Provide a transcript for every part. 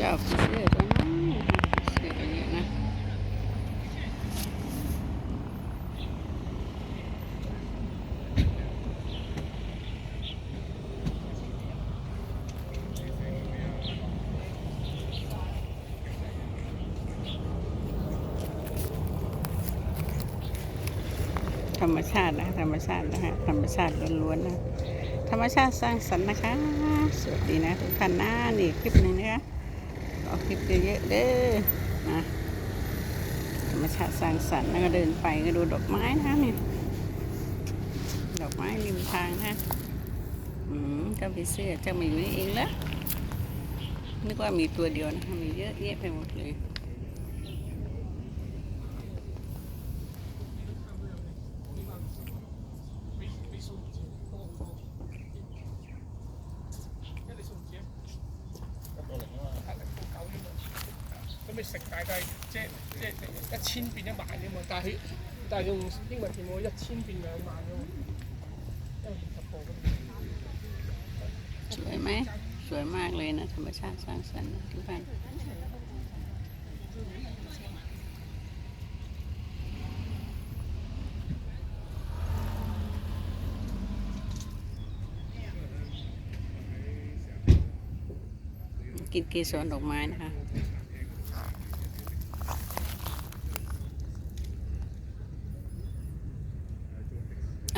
เจ้าผีเสื้อตัวน้อยเสื้อกันเยอะนะธรรมชาตินะธรรมชาตินะฮะธรรมชาติล้วนๆนะธรรมชาติสร้างสรรค์นะคะ สวัสดีนะทุกท่านนะนี่คลิปหนึ่งนะคะ เอาคลิปเยอะๆเด้อนะธรรมชาติสร้างสรรค์แล้วก็เดินไปก็ดูดอกไม้นะนี่ดอกไม้ริมทางนะอืมเจ้าผีเสื้อเจ้ามาอยู่นี่เองแล้วนึกว่ามีตัวเดียวนะคะมีเยอะแยะไปหมดเลย 咁你食大计，即即一千变一万啫嘛，但系佢但系用英文字母一千变两万啫嘛，因为二十个咁。 สวยไหมสวยมากเลยนะ ธรรมชาติสร้างสรรค์นะทุกท่านกินเกสรดอกไม้นะคะ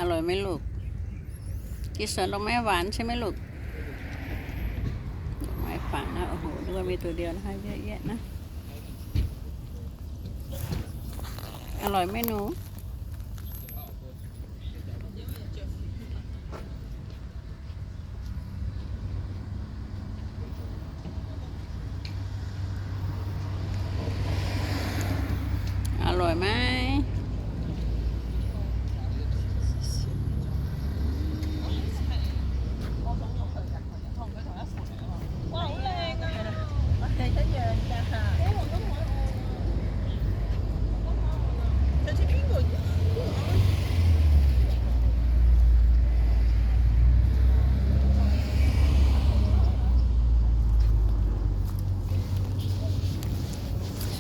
อร่อยไหมลูกกินสวนดอกไม้หวานใช่ไหมลูกดอกไม้ป่านะโอ้โหดูว่ามีตัวเดียวนะคะเยอะแยะนะ อร่อยไหมหนูอร่อยไหม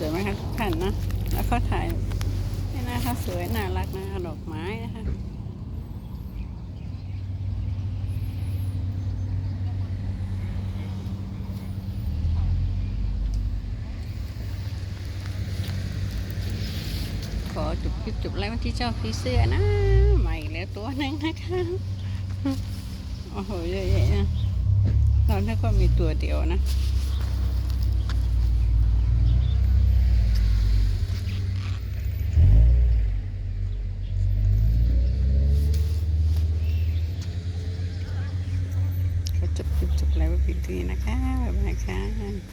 วยไหมคะทุกท่านนะ แล้วก็ถ่ายนี่นะคะสวยน่ารักนะคะดอกไม้นะคะขอจุบคลิปจบไลฟ์วันที่เจ้าผีเสื้อนะใหม่แล้วตัวหนึงนะคะโอ้โหเยอะแยะนะตอนนี้ก็มีตัวเดียวนะ จบคลิปจบแล้วเพียงเท่านี้นะคะบ๊ายบายค่ะ